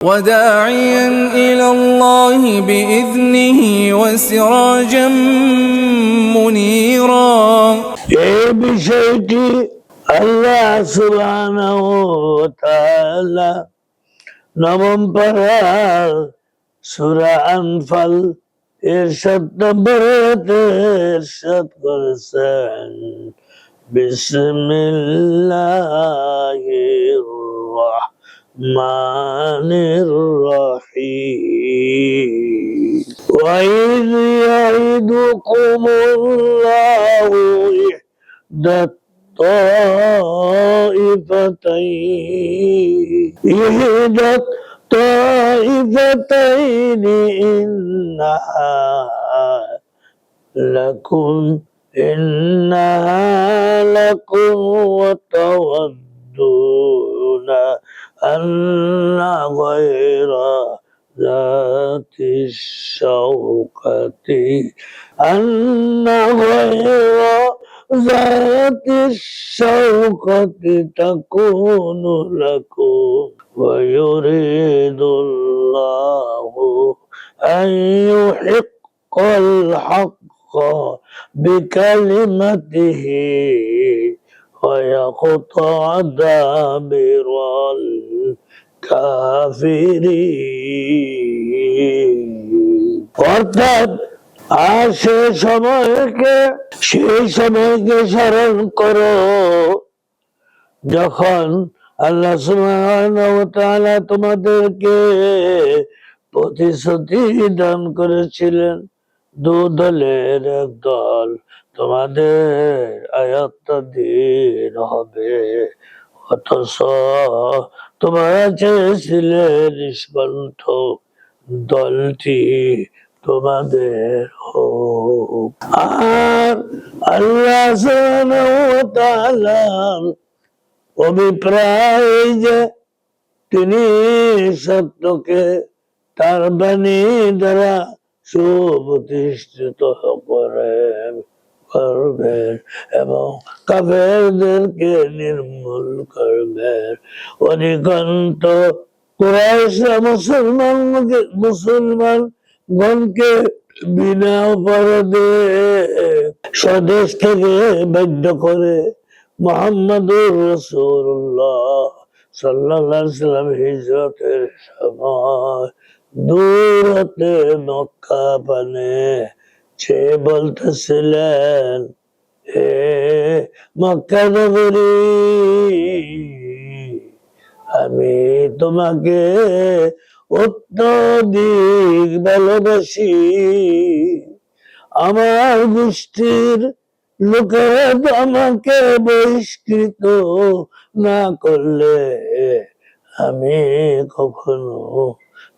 وداعيا إلى الله بإذنه وسراجا منيرا এই বিষয়টি আল্লাহ সুবহানাহু ওয়া তাআলা নবম পারার সূরা আনফাল এর সাত নম্বরে ইরশাদ করেছেন বিসমিল্লাহির الرحمن الرحيم. وإذ يعدكم الله إحدى الطائفتين. إحدى الطائفتين إنها لكم إنها لكم وتوكل وتودون أن غير ذات الشوكة أن غير ذات الشوكة تكون لكم. ويريد الله أن يحق الحق بكلمته. ويقطع دابر الكافرين অর্থাৎ আর সে সময়কে সেই সময়কে স্মরণ করো যখন আল্লাহ সুবহানাহু ওয়া তাআলা তোমাদেরকে প্রতিশ্রুতি দান করেছিলেন দু দলের এক দল তোমাদের আয়াত্তাধীন হবে। অথচ তোমরা চেয়েছিলে নিষ্কণ্ঠ দলটি তোমাদের হোক। আর আল্লাহ অভিপ্রায় যে তিনি সত্যকে তার বাণী দ্বারা সুপ্রতিষ্ঠিত করেন। করবেন এবং কাফেরদেরকে নির্মূল করবেন অধিকান্ত মুসলমান মুসলমান গণকে বিনা অপরাধে স্বদেশ থেকে বাধ্য করে মোহাম্মদুর রসুল্লাহ সাল্লাহ সাল্লাম হিজরতের সময় দূর হতে মক্কা পানে সে বলতেছিলেন, হে মক্কা নগরী, আমি তোমাকে অত্যধিক ভালোবাসি। আমার গোষ্ঠীর লোকেরা আমাকে বহিষ্কৃত না করলে আমি কখনো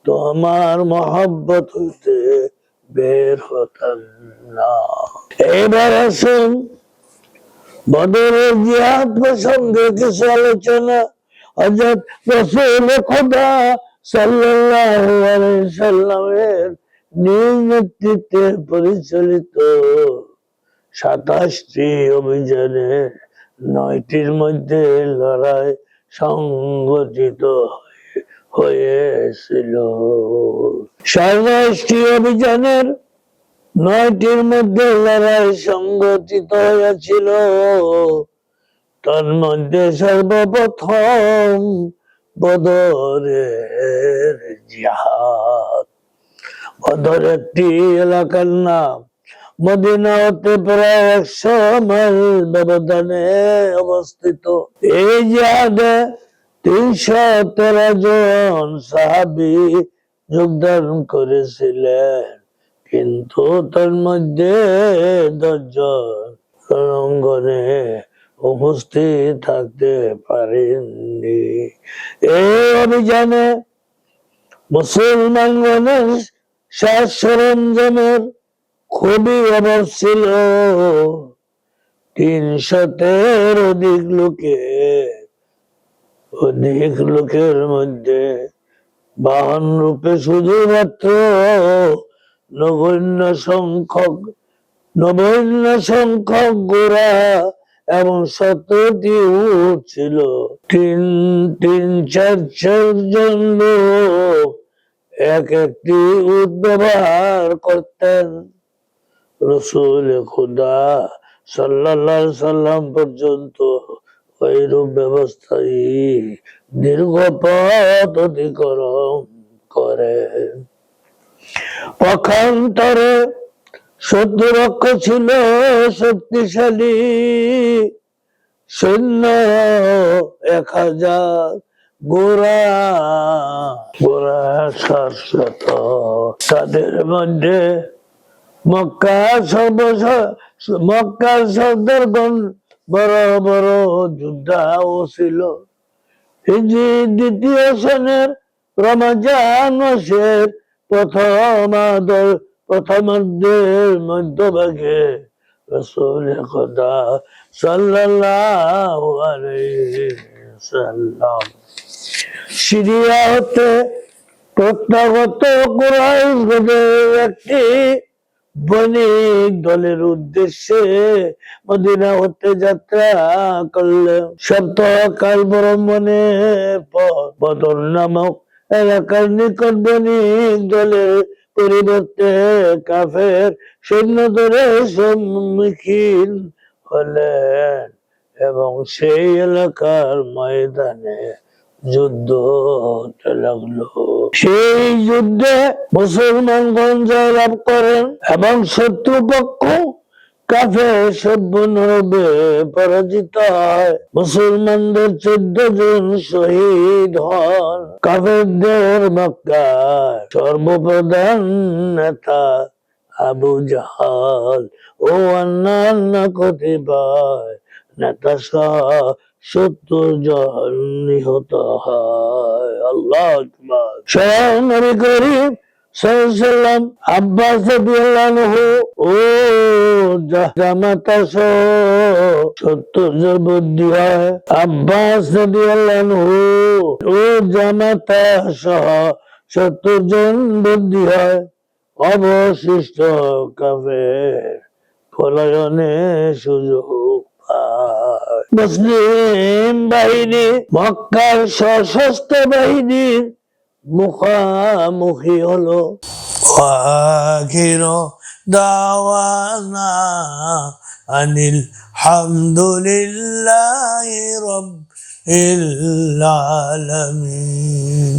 তোমার মহব্বত হইতে বের হতাম না। এবার আসুন, বদরের জিহাদ প্রসঙ্গে কিছু আলোচনা। হজরত রসুল খোদা সাল্লামের নিজ নেতৃত্বে পরিচালিত সাতাশটি অভিযানে নয়টির মধ্যে লড়াই সংগঠিত হয়ে- হয়েছিল সাতাশটি অভিযানের নয়টির মধ্যে লড়াই সংগঠিত হয়েছিল। তার মধ্যে সর্বপ্রথম বদরের জিহাদ। বদর একটি এলাকার নাম। মদিনা হতে প্রায় একশো মাইল ব্যবধানে অবস্থিত। এই জিহাদে তিনশো তেরো জন সাহাবি যোগদান করেছিলেন, কিন্তু তার মধ্যে দশজন উপস্থিত থাকতে পারেননি। এই অভিযানে মুসলমানগণের সাজ সরঞ্জামের খুবই অভাব ছিল। তিনশতের অধিক লোকের অধিক লোকের মধ্যে বাহন রূপে শুধুমাত্র নগণ্য সংখ্যক নগণ্য সংখ্যক গোড়া এবং সতেরোটি উট ছিল। তিন তিন, চার চারজন লোক এক একটি উট ব্যবহার করতেন। রসুল খুদা সাল্লাল্লাহু সাল্লাম পর্যন্ত ওইরূপ ব্যবস্থায় দীর্ঘ পথ অতিক্রম করে। পক্ষান্তরে শত্রুপক্ষ ছিল শক্তিশালী। সৈন্য এক হাজার গোড়া। সাতশত তাদের মধ্যে মক্কা সর্বস মক্কার সর্দারগণ বড় বড় যোদ্ধাও ছিল। দ্বিতীয় সনের রমজান প্রথম আদর মধ্যভাগে রসুল খোদা সাল্লাম। সিরিয়া হতে প্রত্যাগত কুরাইশ একটি বণিক দলের উদ্দেশ্যে মদিনা হতে যাত্রা করলেন সপ্তাহকাল পর বদর নামক এলাকার নিকট বণিক দলের পরিবর্তে কাফের সৈন্য দলের সম্মুখীন হলেন এবং সেই এলাকার ময়দানে যুদ্ধ হতে লাগল। সেই যুদ্ধে মুসলমানগণ জয়লাভ করেন এবং শত্রুপক্ষ কাফে সভ্যনরবে পরাজিত হয়। মুসলমানদের চোদ্দ জন শহীদ হন। কাফেরদের মক্কার সর্বপ্রধান নেতা আবু জাহাল ও অন্যান্য কতিপয় নেতা সহ সত্তর নিহত হয়। আল্লাহ স্বয়ং নবী করিম সাল্লাম আব্বাস ও জামাতা হয়। আব্বাস ও জামাতা সহ সত্তর জন হয়। অবশিষ্ট কাফের পলায়নে সুযোগ পায়। মুসলিম বাহিনী মক্কার সশস্ত্র বাহিনীর মুখামুখি হলো। আখির দাওয়ানা আনিল হামদুলিল্লাহি রাব্বিল আলামিন।